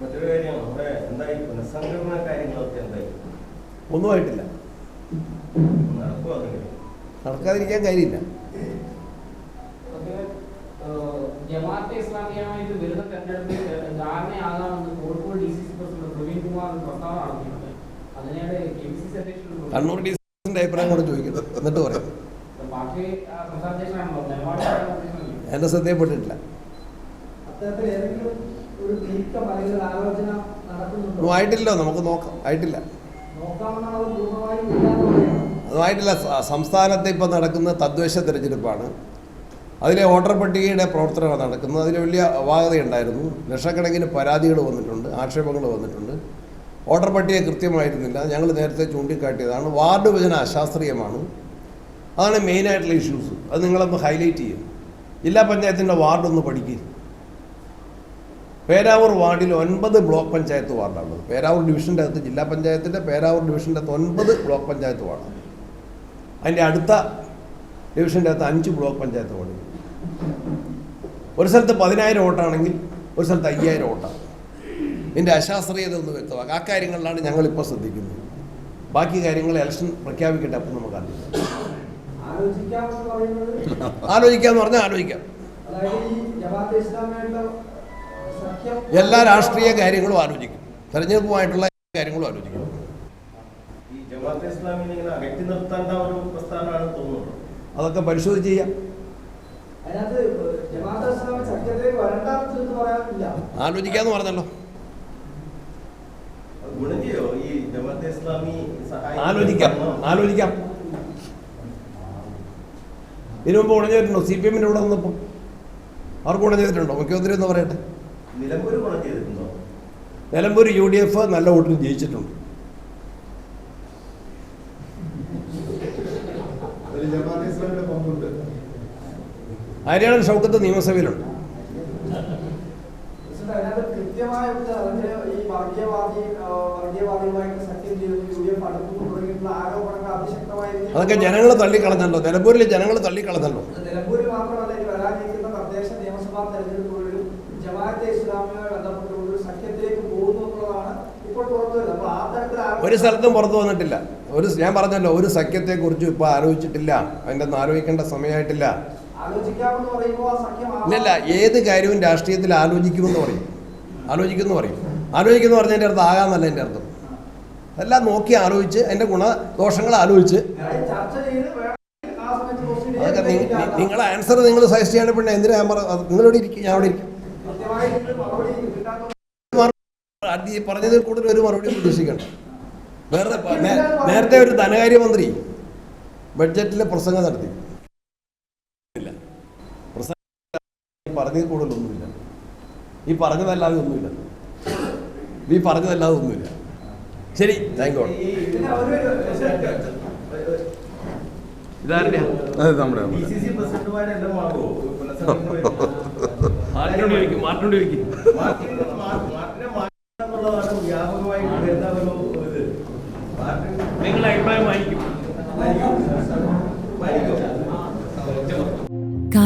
മറ്റൊരു കാര്യം നമ്മുടെ എന്തായി പുനഃസംഘടന കാര്യങ്ങളൊക്കെ എന്തായി? ഒന്നുമായിട്ടില്ല. നടക്കുമോ അതെങ്കിലും നടക്കാതിരിക്കാൻ കാര്യമില്ല. ജമാഅത്തെ ധാരണയാകാമെന്ന് Kozhikode D C C president Praveen Kumar പ്രസ്താവന നടത്തിയിട്ടുണ്ട്. അതിനിടെ കെ പി സി സി അധ്യക്ഷൻ കണ്ണൂർ ഡി സിന്റെ അഭിപ്രായം കൂടെ ചോദിക്കുന്നു എന്നിട്ട് പറയാം. പാർട്ടി ആ, സംസ്ഥാന അധ്യക്ഷനാണല്ലോ. നിലപാട് പറയാൻ ഉദ്ദേശിക്കുന്നില്ല. എന്നെ ശ്രദ്ധയപ്പെട്ടിട്ടില്ല അത്തരത്തിൽ ഏതെങ്കിലും ഒന്നും നമുക്ക് നോക്കാം. ആയിട്ടില്ല. അതുമായിട്ടില്ല സംസ്ഥാനത്ത് ഇപ്പോൾ നടക്കുന്ന തദ്ദേശ തിരഞ്ഞെടുപ്പാണ്. അതിലെ വോട്ടർ പട്ടികയുടെ പ്രവർത്തനമാണ് നടക്കുന്നത്. അതിൽ വലിയ അപാകതയുണ്ടായിരുന്നു ലക്ഷക്കണക്കിന് പരാതികൾ വന്നിട്ടുണ്ട് ആക്ഷേപങ്ങൾ വന്നിട്ടുണ്ട്. വോട്ടർ പട്ടിക കൃത്യമായിരുന്നില്ല. ഞങ്ങൾ നേരത്തെ ചൂണ്ടിക്കാട്ടിയതാണ്. വാർഡ് വിഭജന അശാസ്ത്രീയമാണ്. അതാണ് മെയിനായിട്ടുള്ള ഇഷ്യൂസ് അത് നിങ്ങളൊന്ന് ഹൈലൈറ്റ് ചെയ്യും. ജില്ലാ പഞ്ചായത്തിന്റെ വാർഡൊന്ന് പഠിക്കുക പേരാവൂർ വാർഡിൽ ഒൻപത് ബ്ലോക്ക് പഞ്ചായത്ത് വാർഡാണുള്ളത് പേരാവൂർ ഡിവിഷന്റെ അകത്ത് ജില്ലാ പഞ്ചായത്തിന്റെ പേരാവൂർ ഡിവിഷന്റെ അകത്ത് ഒൻപത് ബ്ലോക്ക് പഞ്ചായത്ത് വാർഡാണ് അതിന്റെ അടുത്ത ഡിവിഷന്റെ അകത്ത് അഞ്ച് ബ്ലോക്ക് പഞ്ചായത്ത് വാർഡ്. ഒരു സ്ഥലത്ത് പതിനായിരം വോട്ടാണെങ്കിൽ ഒരു സ്ഥലത്ത് അയ്യായിരം വോട്ടാണ്. ഇതിന്റെ അശാസ്ത്രീയത ഒന്ന് വ്യക്തമാക്കുക. ആ കാര്യങ്ങളിലാണ് ഞങ്ങളിപ്പോൾ ശ്രദ്ധിക്കുന്നത്. ബാക്കി കാര്യങ്ങൾ ഇലക്ഷൻ പ്രഖ്യാപിക്കട്ടെ അപ്പം നമുക്ക് അറിയാം ആലോചിക്കാമെന്ന് പറഞ്ഞാൽ ആലോചിക്കാം. എല്ലാ രാഷ്ട്രീയ കാര്യങ്ങളും ആലോചിക്കും. തെരഞ്ഞെടുപ്പുമായിട്ടുള്ള കാര്യങ്ങളും ആലോചിക്കും. അതൊക്കെ പരിശോധിച്ച് ചെയ്യാം. ആലോചിക്കാന്ന് പറഞ്ഞല്ലോ. അത് ഈ ജമാഅത്തെ ഇസ്ലാമി സഹായിക്കാൻ ആലോചിക്കാം ആലോചിക്കാം. ഇതിനു മുമ്പ് ഉണഞ്ഞിട്ടുണ്ടോ സി പി എമ്മിന്റെ ഇവിടെ വന്നപ്പോ അവർക്ക് ഉണഞ്ഞിട്ടുണ്ടോ മുഖ്യമന്ത്രി എന്ന് പറയട്ടെ. നിലമ്പൂർ യു ഡി എഫ് നല്ല വോട്ടിന് ജയിച്ചിട്ടുണ്ട്. ഹരിയാണ ഷൗക്കത്ത് നിയമസഭയിലുണ്ട്. അതൊക്കെ ജനങ്ങൾ തള്ളിക്കളഞ്ഞല്ലോ. നിലമ്പൂരിലെ ജനങ്ങൾ തള്ളിക്കളഞ്ഞല്ലോ. നിലമ്പൂരിൽ മാത്രമല്ല ഇനി വരാനിരിക്കുന്ന തദ്ദേശ നിയമസഭാ തെരഞ്ഞെടുപ്പുകളിലും ജമാഅത്തെ ഇസ്ലാമിയുമായി ബന്ധപ്പെട്ടുള്ള ഒരു സഖ്യത്തിലേക്ക് പോകുന്നു എന്നുള്ളതാണ് ഇപ്പോൾ പുറത്തു വരുന്നത്. അപ്പോൾ ആ തരത്തിൽ ഒരു സ്ഥലത്തും പുറത്തു വന്നിട്ടില്ല. ഒരു ഞാൻ പറഞ്ഞല്ലോ ഒരു സഖ്യത്തെക്കുറിച്ചും ഇപ്പോൾ ആലോചിച്ചിട്ടില്ല. അതിന്റെ ഒന്നും ആലോചിക്കേണ്ട സമയമായിട്ടില്ല. ഇല്ലല്ല ഏത് കാര്യവും രാഷ്ട്രീയത്തിൽ ആലോചിക്കുമെന്ന് പറയും. ആലോചിക്കുമെന്ന് പറയും. ആലോചിക്കുന്നു പറഞ്ഞതിന്റെ അർത്ഥം ആകാന്നല്ല എന്റെ അർത്ഥം. എല്ലാം നോക്കി ആലോചിച്ച് അതിന്റെ ഗുണദോഷങ്ങൾ ആലോചിച്ച്. അതൊക്കെ നി- നി- നിങ്ങളെ ആൻസർ നിങ്ങൾ സജസ്റ്റ് ചെയ്യാണ് പിന്നെ എന്തിനാ ഞാൻ പറ നിങ്ങളിവിടെ ഇരിക്കും ഞാൻ അവിടെ ഇരിക്കും കൃത്യമായിട്ട് മറുപടി കിട്ടാത്ത അത് ഈ പറഞ്ഞതിൽ കൂടുതൽ ഒരു മറുപടി പ്രതീക്ഷിക്കണം. വേറെ നേരത്തെ ഒരു ധനകാര്യമന്ത്രി ബഡ്ജറ്റിലെ പ്രസംഗം നടത്തി. ഇല്ല പ്രസംഗം പറഞ്ഞതിൽ കൂടുതലൊന്നുമില്ല. ഈ പറഞ്ഞതല്ലാതെ ഒന്നുമില്ല. ഈ പറഞ്ഞതല്ലാതെ ഒന്നുമില്ല. ശരി താങ്ക് യു ഇതാരുടെ നമ്മുടെ നിങ്ങളുടെ അഭിപ്രായം